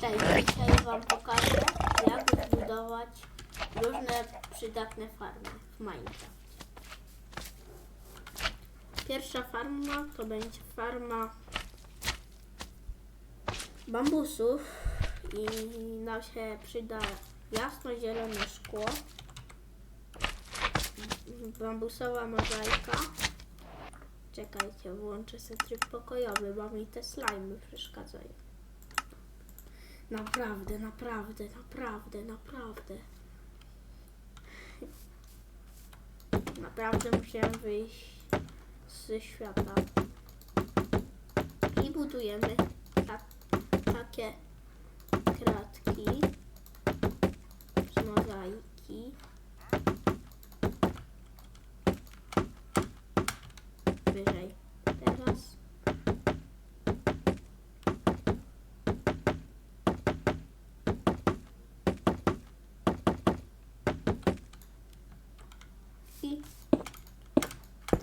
Cześć, dzisiaj Wam pokażę, jak zbudować różne przydatne farmy w Minecraft. Pierwsza farma to będzie farma bambusów i nam się przyda jasno-zielone szkło, bambusowa mozaika. Czekajcie, włączę sobie tryb pokojowy, bo mi te slajmy przeszkadzają. Naprawdę, naprawdę, naprawdę, naprawdę. Naprawdę musiałem wyjść ze świata. I budujemy tak, takie kratki z mozaiki. Wyżej. Teraz I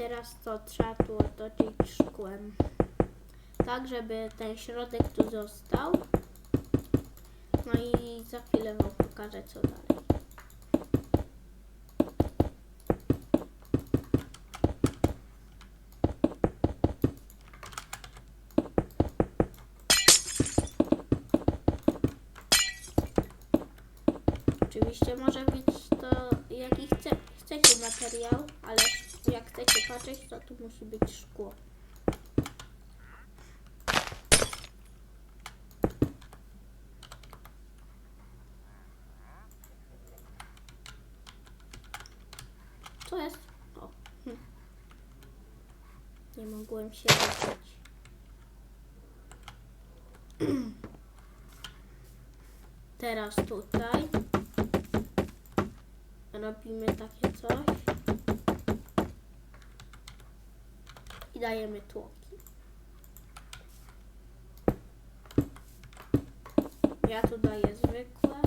teraz to trzeba tu otoczyć szkłem. Tak, żeby ten środek tu został. No i za chwilę Wam pokażę co dalej. Oczywiście może być to jaki chce, chcecie materiał, ale jak chcecie patrzeć, to tu musi być szkło. Co jest? O. Hm. Nie mogłem się ruszyć. Teraz tutaj robimy takie coś i dajemy tłoki. Ja tu daję zwykłe.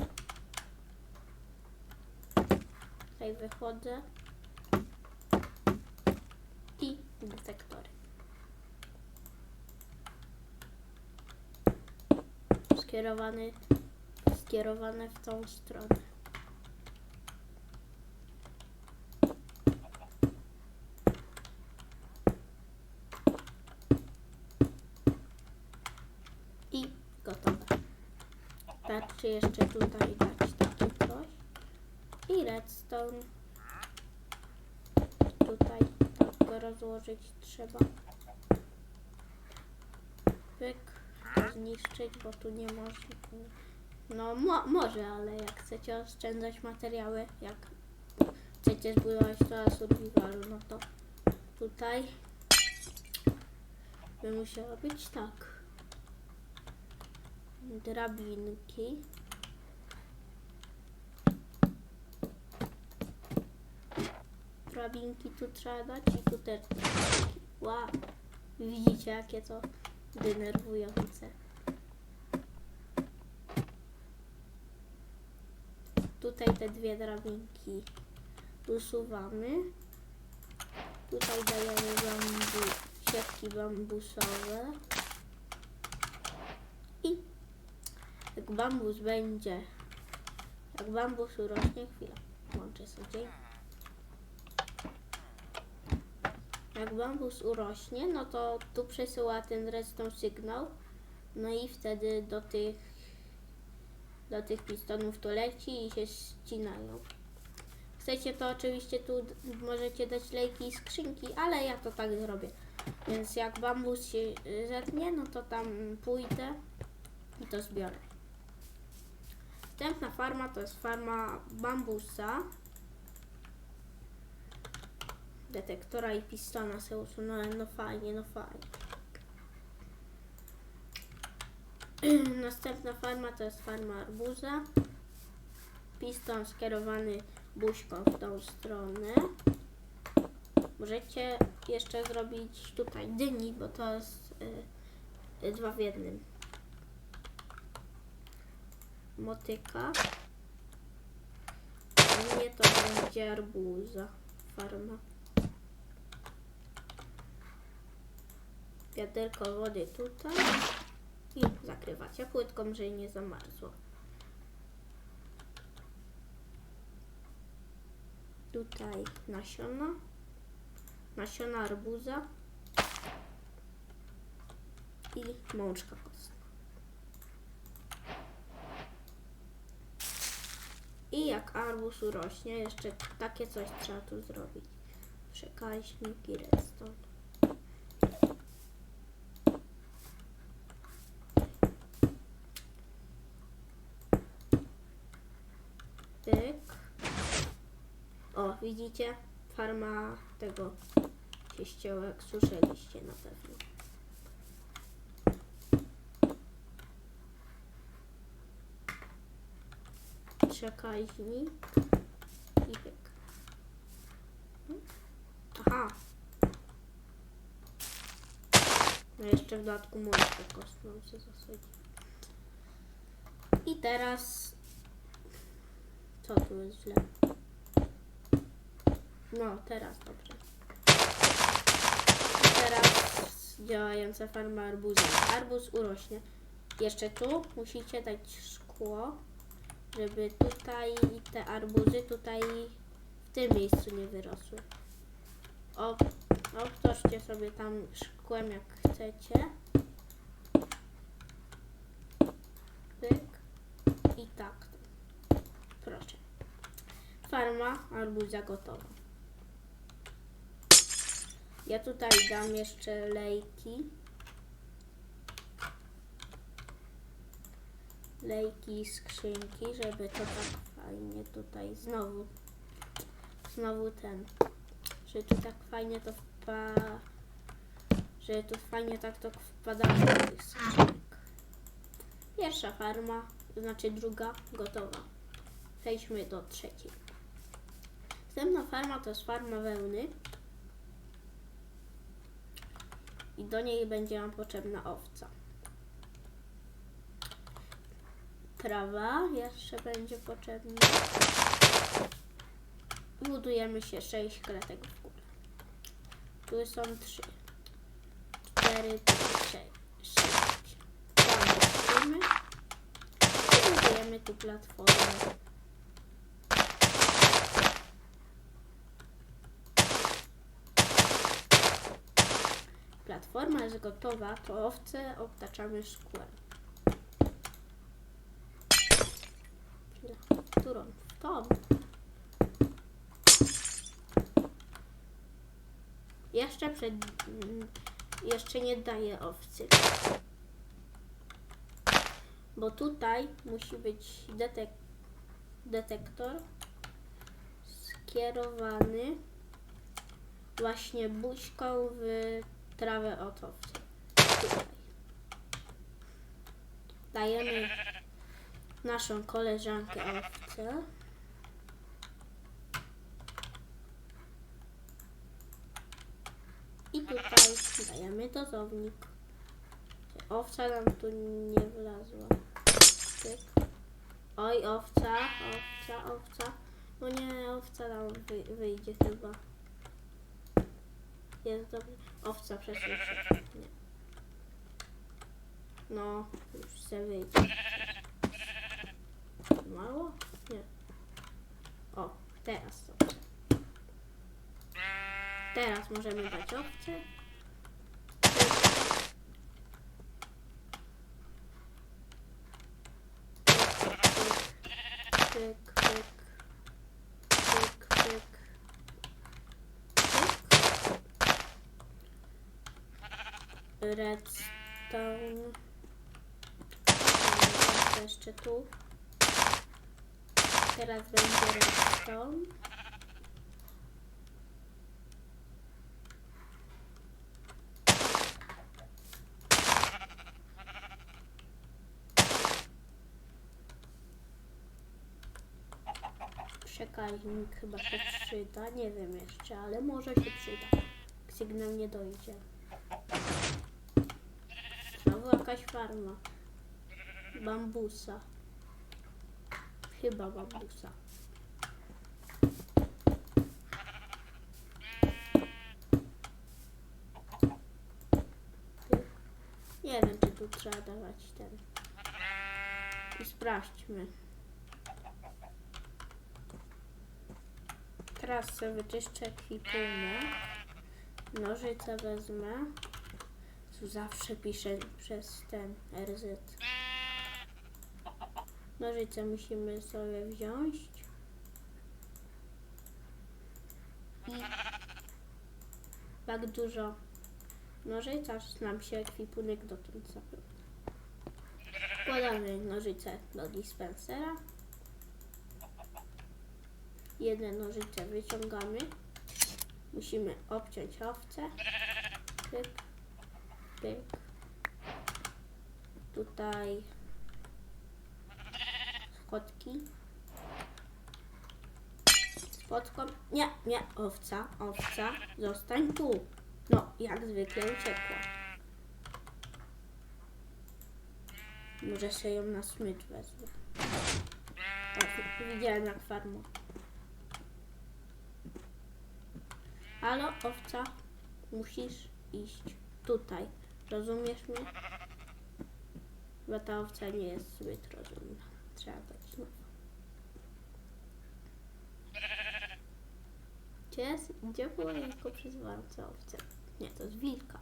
Tutaj wychodzę i detektory. Skierowany, skierowane w tą stronę. i gotowe. Wystarczy jeszcze tutaj dać takie coś i redstone. Tutaj tak go rozłożyć trzeba. Pyk, zniszczyć, bo tu nie można. No mo może, ale jak chcecie oszczędzać materiały, jak chcecie zbudować to survivalu, no to tutaj by musiało być tak drabinki. Drabinki tu trzeba dać i tu też. Wow. Widzicie jakie to denerwujące. Tutaj te dwie drabinki usuwamy. Tutaj dajemy bambu, siatki bambusowe. I jak bambus będzie, jak bambus urośnie, chwila, włączę sobie. Jak bambus urośnie, no to tu przesyła ten redstone sygnał, no i wtedy do tych, do tych pistonów to leci i się ścinają. Chcecie to oczywiście tu możecie dać lejki i skrzynki, ale ja to tak zrobię. Więc jak bambus się y, zetnie, no to tam pójdę i to zbiorę. Następna farma to jest farma bambusa. Detektora i pistona sobie usunąłem, no fajnie, no fajnie. Następna farma to jest farma arbuza. Piston skierowany buźką w tą stronę. Możecie jeszcze zrobić tutaj dyni, bo to jest y, y, dwa w jednym. Motyka. Nie to będzie arbuza. Farma. Wiaderko wody tutaj. I zakrywacie płytką, żeby nie zamarzło. Tutaj nasiona, nasiona arbuza i mączka kostna. I jak arbuz urośnie, jeszcze takie coś trzeba tu zrobić. Przekaźnik i redstone. Pyk. O, widzicie? Farma tego jak słyszeliście na pewno. Przekaźnik i pyk. Aha. No jeszcze w dodatku mączkę kostną się zasadzi. I teraz... Co tu jest źle? No, teraz dobrze. Teraz działająca farma arbuza. Arbuz urośnie. Jeszcze tu musicie dać szkło, żeby tutaj te arbuzy tutaj w tym miejscu nie wyrosły. O, obtoczcie sobie tam szkłem jak chcecie. Pyk. I tak. Proszę. Farma arbuza gotowa. Ja tutaj dam jeszcze lejki. Lejki skrzynki, żeby to tak fajnie tutaj znowu, znowu ten, że tu tak fajnie to wpa, że tu fajnie tak to wpadało do tych. Pierwsza farma, znaczy druga, gotowa. Przejdźmy do trzeciej. Następna farma to jest farma wełny. I do niej będzie nam potrzebna owca. Trawa jeszcze będzie potrzebna. Budujemy się 6 klatek w górę. Tu są 3, 4, 6, 6. Tam budujemy. Budujemy tu platformę. Platforma jest gotowa, to owce obtaczamy szkłem. Którą? Tą. Jeszcze przed... mm, Jeszcze nie daję owcy. Bo tutaj musi być detek detektor skierowany właśnie buźką w trawę. Tutaj. Dajemy naszą koleżankę owcę. I tutaj dajemy dozownik. Owca nam tu nie wlazła. Tyk. Oj, owca, owca, owca. No nie, owca nam wy, wyjdzie chyba. Jest dobrze. Owca się. Nie. No, już se wyjdzie. Mało? Nie. O, teraz dobrze. Teraz możemy dać owce. Pyk, pyk, pyk, pyk, pyk. Redstone. Jeszcze tu. Teraz będzie redstone. Przekaźnik chyba się przyda, nie wiem jeszcze, ale może się przyda. Sygnał nie dojdzie. Znowu jakaś farma. Bambusa. Chyba bambusa. Nie wiem, czy tu trzeba dawać ten i sprawdźmy. Teraz sobie wyczyszczę ekwipunek. Nożyce wezmę. Zawsze piszę przez ten RZ. Nożyce musimy sobie wziąć. I tak dużo nożyc, aż nam się ekwipunek dotąd zapełni. Wkładamy nożyce do dispensera. Jedne nożyce wyciągamy. Musimy obciąć owce. Tutaj schodki. Spotką. Nie, nie, owca, owca, zostań tu. No, jak zwykle uciekła. Może się ją na smycz wezmę. Widziałem jak farma. Halo, owca, musisz iść tutaj. Rozumiesz mnie? Bo ta owca nie jest zbyt rozumna. Trzeba dać znowu. Gdzie, gdzie było jako przyzywające owce? Nie, to jest wilka.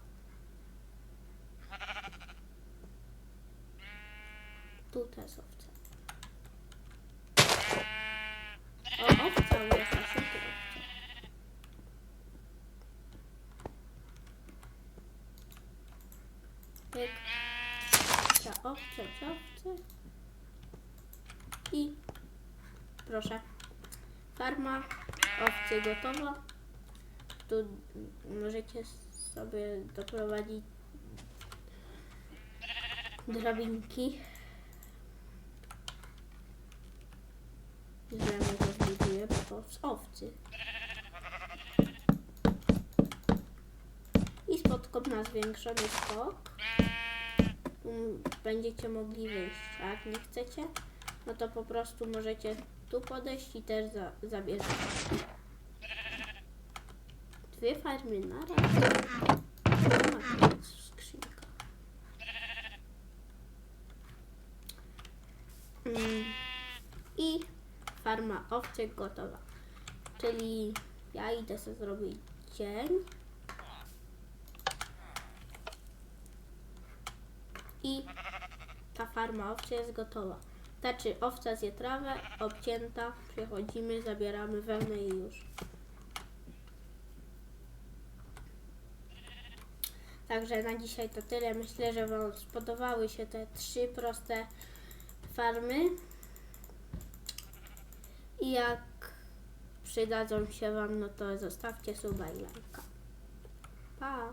Tutaj jest owca. O, owca weszła, super owca. Pyk. Owca, owca. I proszę. Farma owcy gotowa. Tu możecie sobie doprowadzić drabinki. Bo to z owcy. I spotką na zwiększony skok. Tu Będziecie mogli wyjść, a jak nie chcecie, no to po prostu możecie tu podejść i też za, zabierzecie. Dwie farmy na raz. Skrzynka. Mm, I farma owczek gotowa. Czyli ja idę sobie zrobić dzień. I ta farma owcy jest gotowa. Znaczy owca zje trawę, obcięta, przechodzimy, zabieramy wełnę i już. Także na dzisiaj to tyle. Myślę, że Wam spodobały się te trzy proste farmy. I jak przydadzą się Wam, no to zostawcie suba i lajka. Pa!